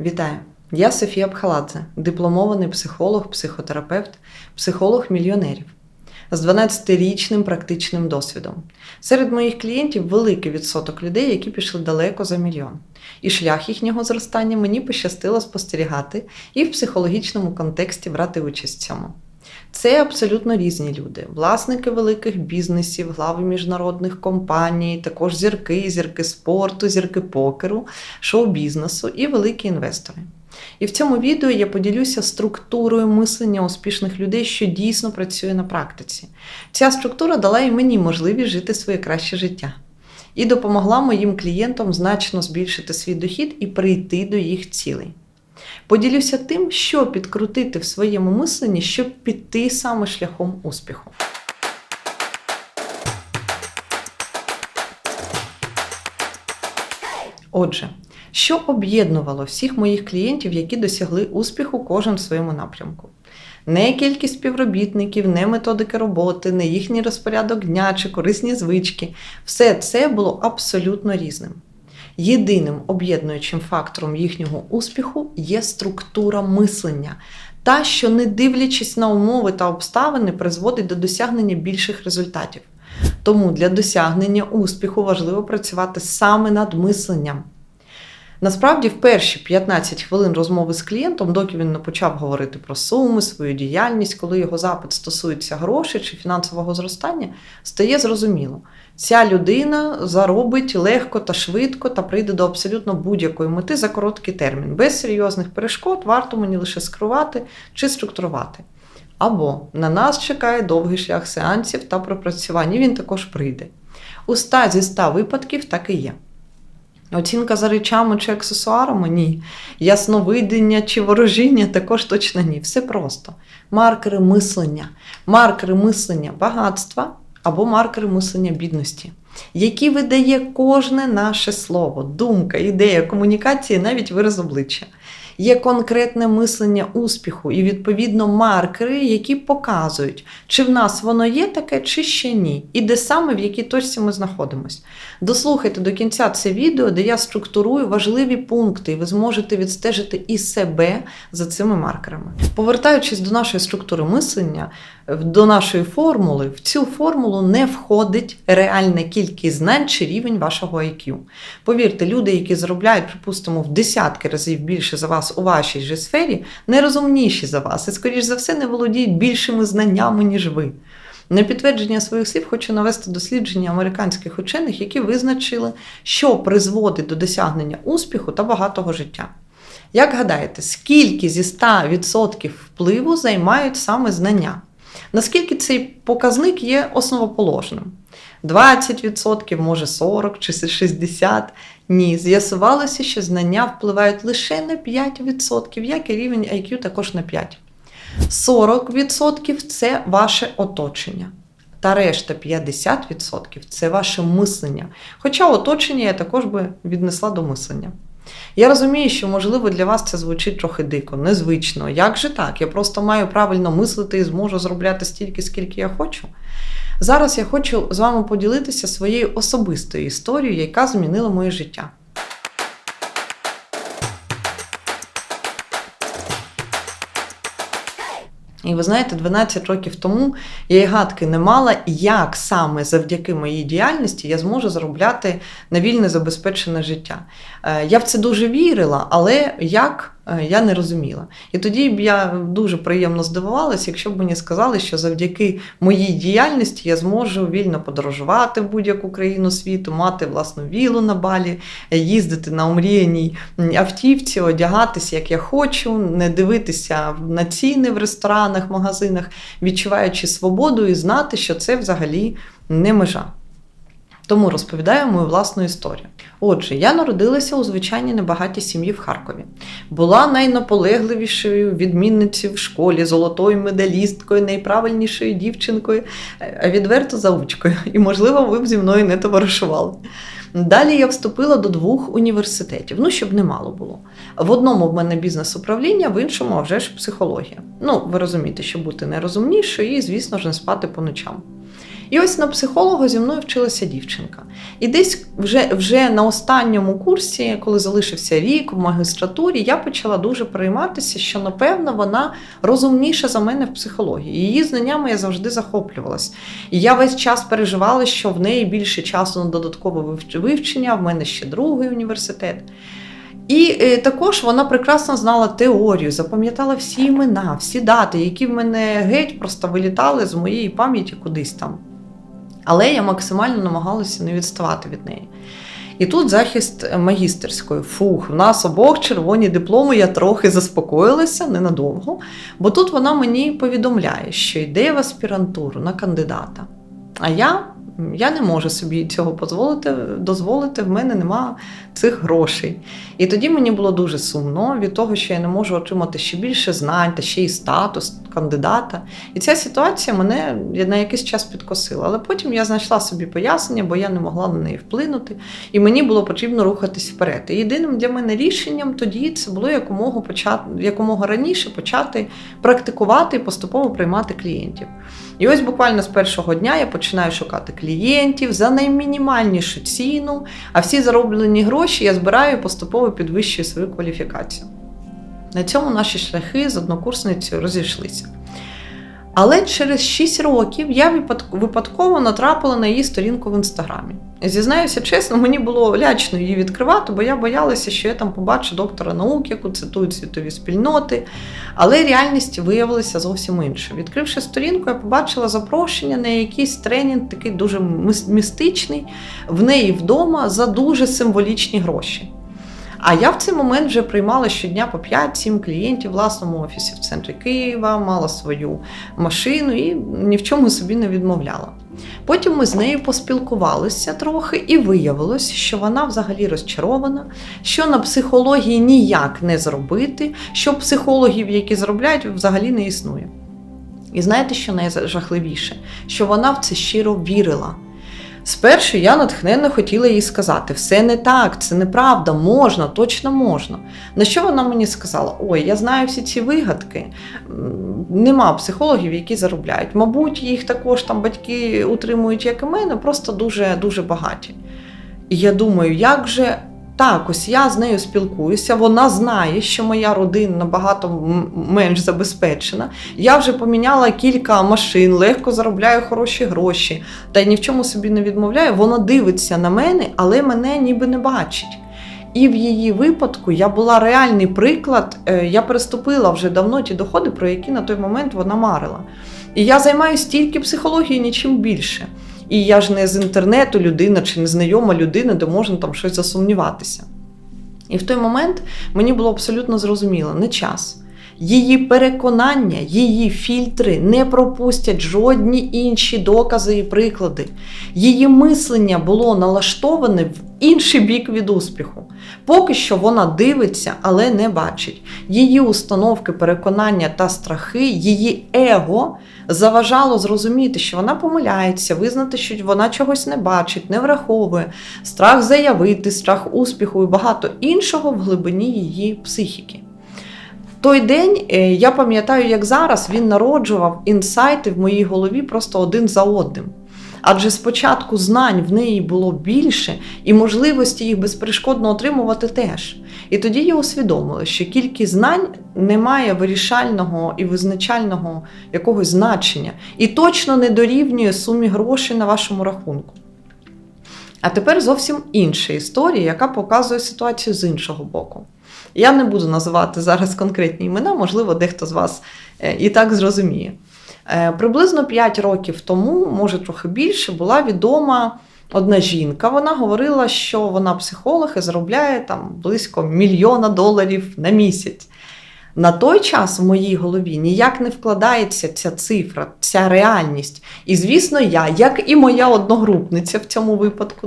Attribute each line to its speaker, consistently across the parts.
Speaker 1: Вітаю! Я Софія Пхаладзе, дипломований психолог, психотерапевт, психолог мільйонерів з 12-річним практичним досвідом. Серед моїх клієнтів великий відсоток людей, які пішли далеко за мільйон. І шлях їхнього зростання мені пощастило спостерігати і в психологічному контексті брати участь в цьому. Це абсолютно різні люди: власники великих бізнесів, глави міжнародних компаній, також зірки, зірки спорту, зірки покеру, шоу-бізнесу і великі інвестори. І в цьому відео я поділюся структурою мислення успішних людей, що дійсно працює на практиці. Ця структура дала і мені можливість жити своє краще життя і допомогла моїм клієнтам значно збільшити свій дохід і прийти до їх цілей. Поділюся тим, що підкрутити в своєму мисленні, щоб піти саме шляхом успіху. Отже, що об'єднувало всіх моїх клієнтів, які досягли успіху кожен в своєму напрямку? Не кількість співробітників, не методики роботи, не їхній розпорядок дня чи корисні звички. Все це було абсолютно різним. Єдиним об'єднуючим фактором їхнього успіху є структура мислення, та, що, не дивлячись на умови та обставини, призводить до досягнення більших результатів. Тому для досягнення успіху важливо працювати саме над мисленням. Насправді, в перші 15 хвилин розмови з клієнтом, доки він не почав говорити про суми, свою діяльність, коли його запит стосується грошей чи фінансового зростання, стає зрозуміло. Ця людина заробить легко та швидко та прийде до абсолютно будь-якої мети за короткий термін. Без серйозних перешкод варто мені лише скерувати чи структурувати. Або на нас чекає довгий шлях сеансів та пропрацювань, і він також прийде. У 100 зі 100 випадків так і є. Оцінка за речами чи аксесуарами ні. Ясновидіння чи ворожіння також точно ні. Все просто. Маркери мислення, маркери мислення багатства або маркери мислення бідності, які видає кожне наше слово, думка, ідея, комунікація, навіть вираз обличчя. Є конкретне мислення успіху і, відповідно, маркери, які показують, чи в нас воно є таке, чи ще ні, і де саме в якій точці ми знаходимося. Дослухайте до кінця це відео, де я структурую важливі пункти, і ви зможете відстежити і себе за цими маркерами. Повертаючись до нашої структури мислення, до нашої формули, в цю формулу не входить реальна кількість знань чи рівень вашого IQ. Повірте, люди, які заробляють, припустимо, в десятки разів більше за вас у вашій же сфері, не розумніші за вас і, скоріш за все, не володіють більшими знаннями, ніж ви. На підтвердження своїх слів хочу навести дослідження американських учених, які визначили, що призводить до досягнення успіху та багатого життя. Як гадаєте, скільки зі 100% впливу займають саме знання? Наскільки цей показник є основоположним? 20%, може 40 чи 60%? Ні, з'ясувалося, що знання впливають лише на 5%, як і рівень IQ також на 5%. 40% це ваше оточення. Та решта 50% це ваше мислення. Хоча оточення я також би віднесла до мислення. Я розумію, що, можливо, для вас це звучить трохи дико, незвично. Як же так? Я просто маю правильно мислити і зможу зробляти стільки, скільки я хочу. Зараз я хочу з вами поділитися своєю особистою історією, яка змінила моє життя. І ви знаєте, 12 років тому я й гадки не мала, як саме завдяки моїй діяльності я зможу заробляти на вільне забезпечене життя. Е, Я в це дуже вірила, але як я не розуміла. І тоді б я дуже приємно здивувалася, якщо б мені сказали, що завдяки моїй діяльності я зможу вільно подорожувати в будь-яку країну світу, мати власну вілу на балі, їздити на омріяній автівці, одягатися як я хочу, не дивитися на ціни в ресторанах, магазинах, відчуваючи свободу і знати, що це взагалі не межа. Тому розповідаю мою власну історію. Отже, я народилася у звичайній небагатій сім'ї в Харкові. Була найнаполегливішою відмінницею в школі, золотою медалісткою, найправильнішою дівчинкою, а відверто заучкою. І, можливо, ви б зі мною не товаришували. Далі я вступила до двох університетів, ну щоб немало було. В одному в мене бізнес-управління, в іншому а вже ж психологія. Ну, ви розумієте, що бути найрозумнішою і, звісно ж, не спати по ночам. І ось на психолога зі мною вчилася дівчинка. І десь вже, вже на останньому курсі, коли залишився рік в магістратурі, я почала дуже перейматися, що напевно вона розумніша за мене в психології. Її знаннями я завжди захоплювалась. І я весь час переживала, що в неї більше часу на додаткове вивчення, в мене ще другий університет. І е, також вона прекрасно знала теорію, запам'ятала всі імена, всі дати, які в мене геть просто вилітали з моєї пам'яті кудись там. Але я максимально намагалася не відставати від неї. І тут захист магістерської. Фух, в нас обох червоні дипломи, я трохи заспокоїлася ненадовго, бо тут вона мені повідомляє, що йде в аспірантуру на кандидата. А я, я не можу собі цього дозволити, дозволити, в мене нема цих грошей. І тоді мені було дуже сумно від того, що я не можу отримати ще більше знань та ще й статус кандидата. І ця ситуація мене на якийсь час підкосила. Але потім я знайшла собі пояснення, бо я не могла на неї вплинути, і мені було потрібно рухатись вперед. І єдиним для мене рішенням тоді це було якомога почати якомога раніше почати практикувати і поступово приймати клієнтів. І ось буквально з першого дня я починаю шукати клієнтів за наймінімальнішу ціну, а всі зароблені гроші я збираю і поступово підвищую свою кваліфікацію. На цьому наші шляхи з однокурсницею розійшлися. Але через 6 років я випадково натрапила на її сторінку в інстаграмі. Зізнаюся чесно, мені було лячно її відкривати, бо я боялася, що я там побачу доктора наук, яку цитують світові спільноти. Але реальність виявилася зовсім інша. Відкривши сторінку, я побачила запрошення на якийсь тренінг, такий дуже містичний, в неї вдома за дуже символічні гроші. А я в цей момент вже приймала щодня по 5-7 клієнтів в власному офісі в центрі Києва, мала свою машину і ні в чому собі не відмовляла. Потім ми з нею поспілкувалися трохи, і виявилось, що вона взагалі розчарована, що на психології ніяк не зробити, що психологів, які заробляють, взагалі не існує. І знаєте, що найжахливіше? Що вона в це щиро вірила. Спершу я натхненно хотіла їй сказати: все не так, це неправда, можна, точно можна. На що вона мені сказала: Ой, я знаю всі ці вигадки. Нема психологів, які заробляють. Мабуть, їх також там батьки утримують, як і мене, просто дуже дуже багаті. І я думаю, як же так, ось я з нею спілкуюся, вона знає, що моя родина набагато менш забезпечена. Я вже поміняла кілька машин, легко заробляю хороші гроші, та ні в чому собі не відмовляю. Вона дивиться на мене, але мене ніби не бачить. І в її випадку я була реальний приклад. е, Я переступила вже давно ті доходи, про які на той момент вона марила. І я займаюся тільки психологією, нічим більше. І я ж не з інтернету людина чи незнайома людина, де можна там щось засумніватися. І в той момент мені було абсолютно зрозуміло, не час. Її переконання, її фільтри не пропустять жодні інші докази і приклади. Її мислення було налаштоване в інший бік від успіху. Поки що вона дивиться, але не бачить. Її установки, переконання та страхи, її его заважало зрозуміти, що вона помиляється, визнати, що вона чогось не бачить, не враховує, страх заявити, страх успіху і багато іншого в глибині її психіки. Той день е, я пам'ятаю, як зараз він народжував інсайти в моїй голові просто один за одним. Адже спочатку знань в неї було більше, і можливості їх безперешкодно отримувати теж. І тоді я усвідомила, що кількість знань не має вирішального і визначального якогось значення, і точно не дорівнює сумі грошей на вашому рахунку. А тепер зовсім інша історія, яка показує ситуацію з іншого боку. Я не буду називати зараз конкретні імена, можливо, дехто з вас е, і так зрозуміє. Е, Приблизно 5 років тому, може трохи більше, була відома одна жінка. Вона говорила, що вона психолог і заробляє там близько мільйона доларів на місяць. На той час в моїй голові ніяк не вкладається ця цифра, ця реальність. І звісно, я, як і моя одногрупниця в цьому випадку,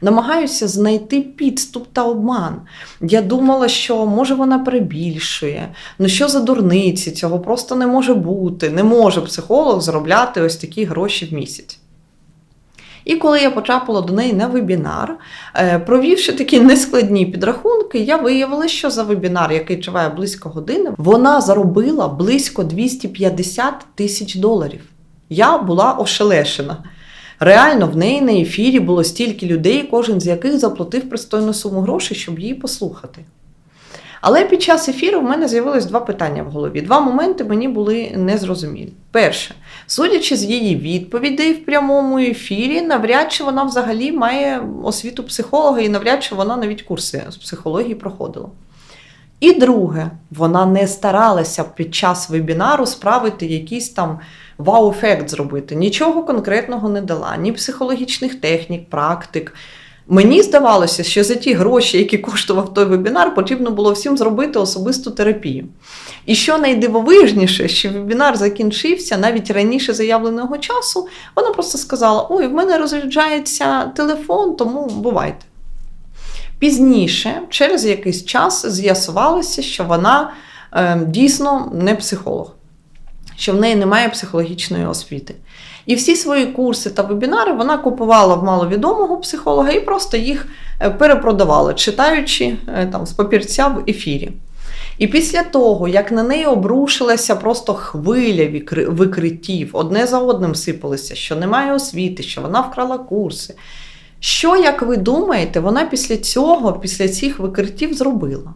Speaker 1: намагаюся знайти підступ та обман. Я думала, що може вона перебільшує. Ну що за дурниці? Цього просто не може бути. Не може психолог заробляти ось такі гроші в місяць. І коли я потрапила до неї на вебінар, е, провівши такі нескладні підрахунки, я виявила, що за вебінар, який триває близько години, вона заробила близько 250 тисяч доларів. Я була ошелешена. Реально, в неї на ефірі було стільки людей, кожен з яких заплатив пристойну суму грошей, щоб її послухати. Але під час ефіру в мене з'явилось два питання в голові. Два моменти мені були незрозумілі. Перше, судячи з її відповідей в прямому ефірі, навряд чи вона взагалі має освіту психолога і навряд чи вона навіть курси з психології проходила. І друге, вона не старалася під час вебінару справити якийсь там вау-ефект зробити. Нічого конкретного не дала, ні психологічних технік, практик. Мені здавалося, що за ті гроші, які коштував той вебінар, потрібно було всім зробити особисту терапію. І що найдивовижніше, що вебінар закінчився навіть раніше заявленого часу, вона просто сказала: Ой, в мене розряджається телефон, тому бувайте. Пізніше, через якийсь час, з'ясувалося, що вона е, дійсно не психолог, що в неї немає психологічної освіти. І всі свої курси та вебінари вона купувала в маловідомого психолога і просто їх е, перепродавала, читаючи е, там з папірця в ефірі. І після того, як на неї обрушилася просто хвиля викриттів, одне за одним сипалися, що немає освіти, що вона вкрала курси. Що, як ви думаєте, вона після цього, після цих викриттів зробила?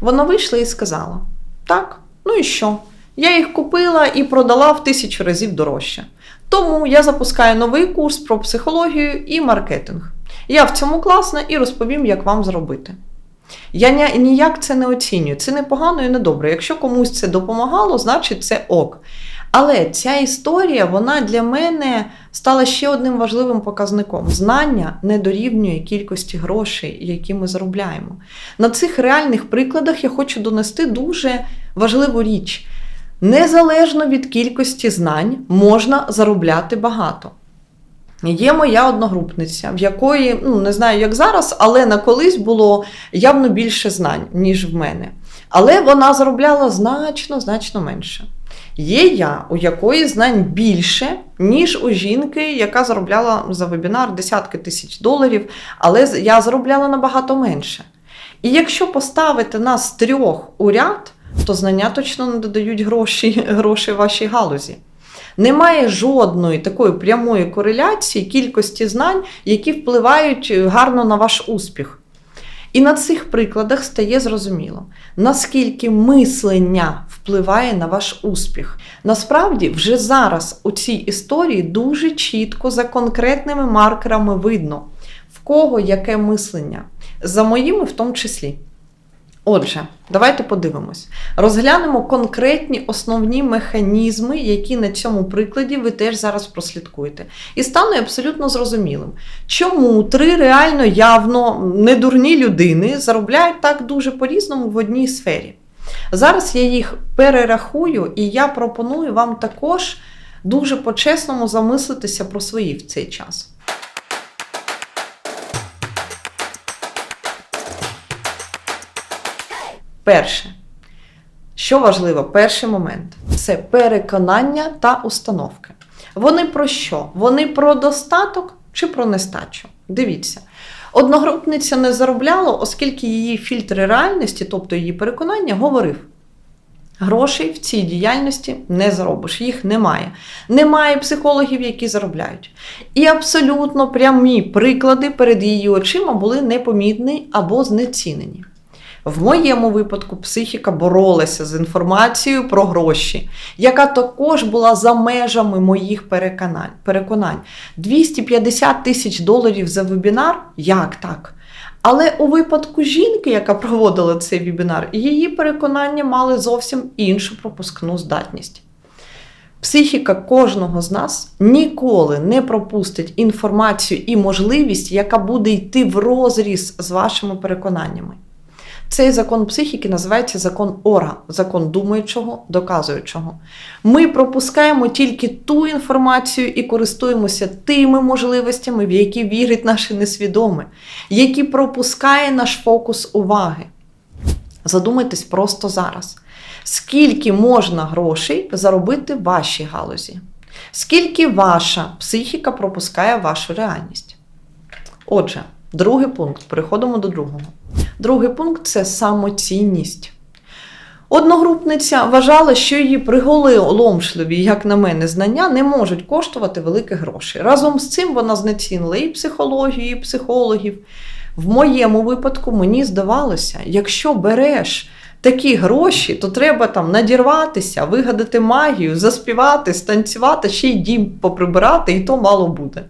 Speaker 1: Вона вийшла і сказала: так, ну і що? Я їх купила і продала в тисячу разів дорожче. Тому я запускаю новий курс про психологію і маркетинг. Я в цьому класна і розповім, як вам зробити. Я ніяк це не оцінюю. Це не погано і не добре. Якщо комусь це допомагало, значить це ок. Але ця історія, вона для мене стала ще одним важливим показником. Знання не дорівнює кількості грошей, які ми заробляємо. На цих реальних прикладах я хочу донести дуже важливу річ. Незалежно від кількості знань можна заробляти багато. Є моя одногрупниця, в якої, ну не знаю, як зараз, але на колись було явно більше знань, ніж в мене. Але вона заробляла значно, значно менше. Є я, у якої знань більше, ніж у жінки, яка заробляла за вебінар десятки тисяч доларів, але я заробляла набагато менше. І якщо поставити нас трьох у ряд, то знання точно не додають гроші, гроші вашій галузі. Немає жодної такої прямої кореляції кількості знань, які впливають гарно на ваш успіх. І на цих прикладах стає зрозуміло, наскільки мислення впливає на ваш успіх. Насправді, вже зараз у цій історії дуже чітко за конкретними маркерами видно, в кого яке мислення. За моїми в тому числі. Отже, давайте подивимось. Розглянемо конкретні основні механізми, які на цьому прикладі ви теж зараз прослідкуєте. І стане абсолютно зрозумілим, чому три реально явно недурні людини заробляють так дуже по-різному в одній сфері. Зараз я їх перерахую, і я пропоную вам також дуже по-чесному замислитися про свої в цей час. Перше, що важливо, перший момент це переконання та установки. Вони про що? Вони про достаток чи про нестачу? Дивіться. Одногрупниця не заробляла, оскільки її фільтри реальності, тобто її переконання, говорив: грошей в цій діяльності не заробиш, їх немає. Немає психологів, які заробляють. І абсолютно прямі приклади перед її очима були непомітні або знецінені. В моєму випадку психіка боролася з інформацією про гроші, яка також була за межами моїх переконань. переконань. 250 тисяч доларів за вебінар? Як так? Але у випадку жінки, яка проводила цей вебінар, її переконання мали зовсім іншу пропускну здатність. Психіка кожного з нас ніколи не пропустить інформацію і можливість, яка буде йти в розріз з вашими переконаннями. Цей закон психіки називається закон Ора, закон думаючого, доказуючого. Ми пропускаємо тільки ту інформацію і користуємося тими можливостями, в які вірить наше несвідоме, які пропускає наш фокус уваги. Задумайтесь просто зараз. Скільки можна грошей заробити в вашій галузі? Скільки ваша психіка пропускає вашу реальність? Отже, другий пункт. Переходимо до другого. Другий пункт це самоцінність. Одногрупниця вважала, що її приголомшливі, як на мене, знання не можуть коштувати великих грошей. Разом з цим вона знецінила і психологію, і психологів. В моєму випадку мені здавалося, якщо береш такі гроші, то треба там надірватися, вигадати магію, заспівати, станцювати, ще й дім поприбирати, і то мало буде.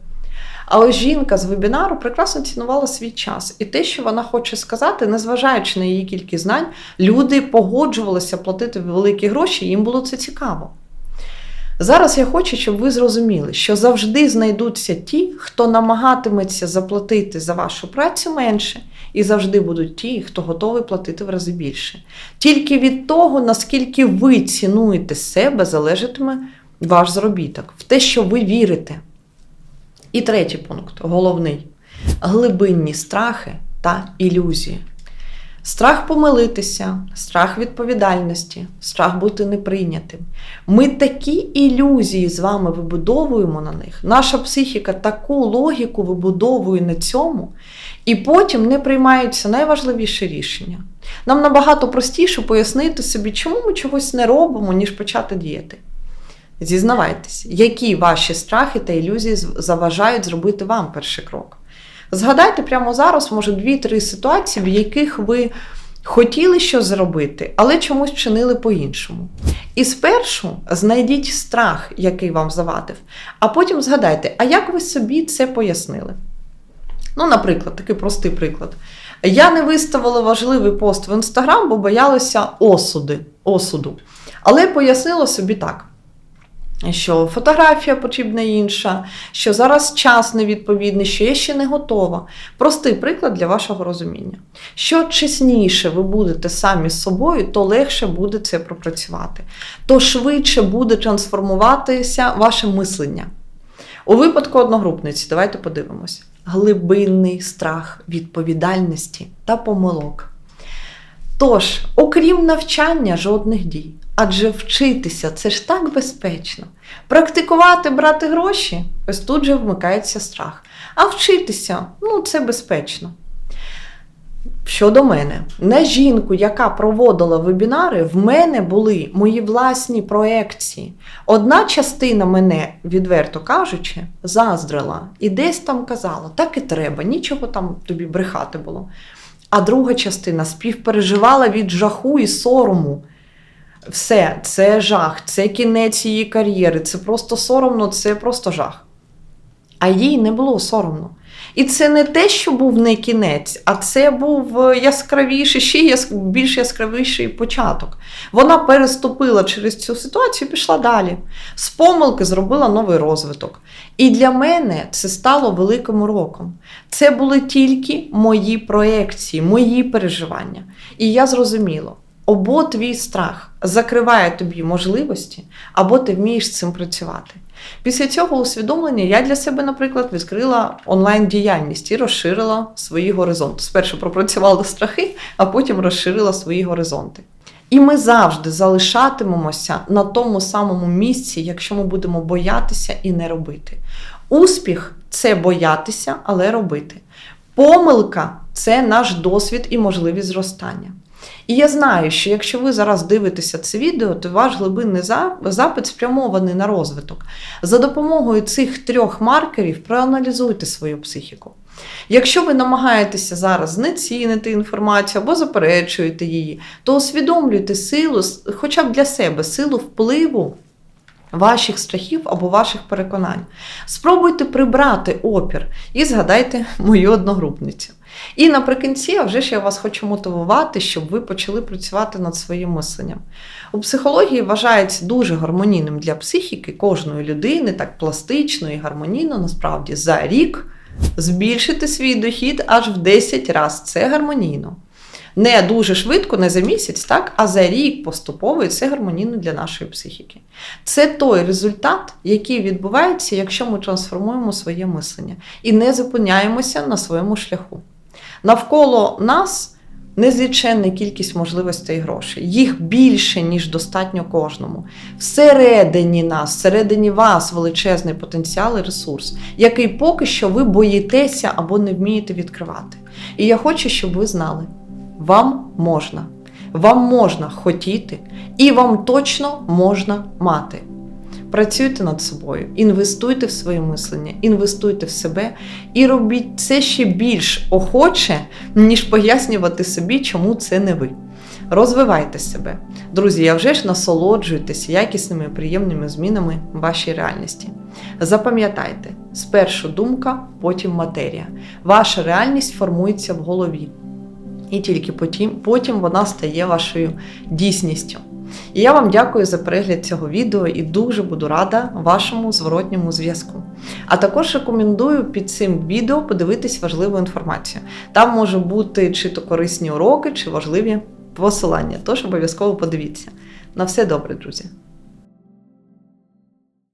Speaker 1: Але жінка з вебінару прекрасно цінувала свій час. І те, що вона хоче сказати, незважаючи на її кількість знань, люди погоджувалися платити великі гроші, їм було це цікаво. Зараз я хочу, щоб ви зрозуміли, що завжди знайдуться ті, хто намагатиметься заплатити за вашу працю менше, і завжди будуть ті, хто готовий платити в рази більше. Тільки від того, наскільки ви цінуєте себе, залежатиме ваш заробіток, в те, що ви вірите. І третій пункт головний глибинні страхи та ілюзії. Страх помилитися, страх відповідальності, страх бути неприйнятим. Ми такі ілюзії з вами вибудовуємо на них. Наша психіка таку логіку вибудовує на цьому, і потім не приймаються найважливіші рішення. Нам набагато простіше пояснити собі, чому ми чогось не робимо, ніж почати діяти. Зізнавайтесь, які ваші страхи та ілюзії заважають зробити вам перший крок. Згадайте прямо зараз, може, дві-три ситуації, в яких ви хотіли щось зробити, але чомусь чинили по-іншому. І спершу знайдіть страх, який вам завадив, а потім згадайте, а як ви собі це пояснили? Ну, наприклад, такий простий приклад. Я не виставила важливий пост в інстаграм, бо боялася осуди, осуду. Але пояснила собі так що фотографія потрібна інша, що зараз час невідповідний, що я ще не готова. Простий приклад для вашого розуміння. Що чесніше ви будете самі з собою, то легше буде це пропрацювати, то швидше буде трансформуватися ваше мислення. У випадку одногрупниці, давайте подивимося: глибинний страх відповідальності та помилок. Тож, окрім навчання, жодних дій. Адже вчитися це ж так безпечно. Практикувати, брати гроші ось тут же вмикається страх. А вчитися ну це безпечно. Щодо мене, на жінку, яка проводила вебінари, в мене були мої власні проекції. Одна частина мене, відверто кажучи, заздрила і десь там казала, так і треба, нічого там тобі брехати було. А друга частина співпереживала від жаху і сорому. Все, це жах, це кінець її кар'єри, це просто соромно, це просто жах. А їй не було соромно. І це не те, що був не кінець, а це був яскравіший, ще більш яскравіший початок. Вона переступила через цю ситуацію і пішла далі. З помилки зробила новий розвиток. І для мене це стало великим уроком. Це були тільки мої проекції, мої переживання. І я зрозуміла. Або твій страх закриває тобі можливості, або ти вмієш з цим працювати. Після цього усвідомлення я для себе, наприклад, відкрила онлайн-діяльність і розширила свої горизонти. Спершу пропрацювала страхи, а потім розширила свої горизонти. І ми завжди залишатимемося на тому самому місці, якщо ми будемо боятися і не робити. Успіх це боятися, але робити. Помилка це наш досвід і можливість зростання. І я знаю, що якщо ви зараз дивитеся це відео, то ваш глибинний запит спрямований на розвиток. За допомогою цих трьох маркерів проаналізуйте свою психіку. Якщо ви намагаєтеся зараз знецінити інформацію або заперечуєте її, то усвідомлюйте силу, хоча б для себе, силу впливу. Ваших страхів або ваших переконань. Спробуйте прибрати опір і згадайте мою одногрупницю. І наприкінці, а вже ж я вас хочу мотивувати, щоб ви почали працювати над своїм мисленням. У психології вважається дуже гармонійним для психіки кожної людини, так пластично і гармонійно, насправді, за рік збільшити свій дохід аж в 10 разів. Це гармонійно. Не дуже швидко, не за місяць, так, а за рік поступово і це гармонійно для нашої психіки. Це той результат, який відбувається, якщо ми трансформуємо своє мислення і не зупиняємося на своєму шляху. Навколо нас незліченна кількість можливостей і грошей. Їх більше, ніж достатньо кожному. Всередині нас, всередині вас величезний потенціал і ресурс, який поки що ви боїтеся або не вмієте відкривати. І я хочу, щоб ви знали, вам можна. Вам можна хотіти, і вам точно можна мати. Працюйте над собою, інвестуйте в своє мислення, інвестуйте в себе і робіть це ще більш охоче, ніж пояснювати собі, чому це не ви. Розвивайте себе. Друзі, я вже ж насолоджуйтесь якісними і приємними змінами в вашій реальності. Запам'ятайте, спершу думка, потім матерія. Ваша реальність формується в голові. І тільки потім, потім вона стає вашою дійсністю. І я вам дякую за перегляд цього відео і дуже буду рада вашому зворотньому зв'язку. А також рекомендую під цим відео подивитись важливу інформацію. Там може бути чи то корисні уроки, чи важливі посилання. Тож обов'язково подивіться. На все добре, друзі!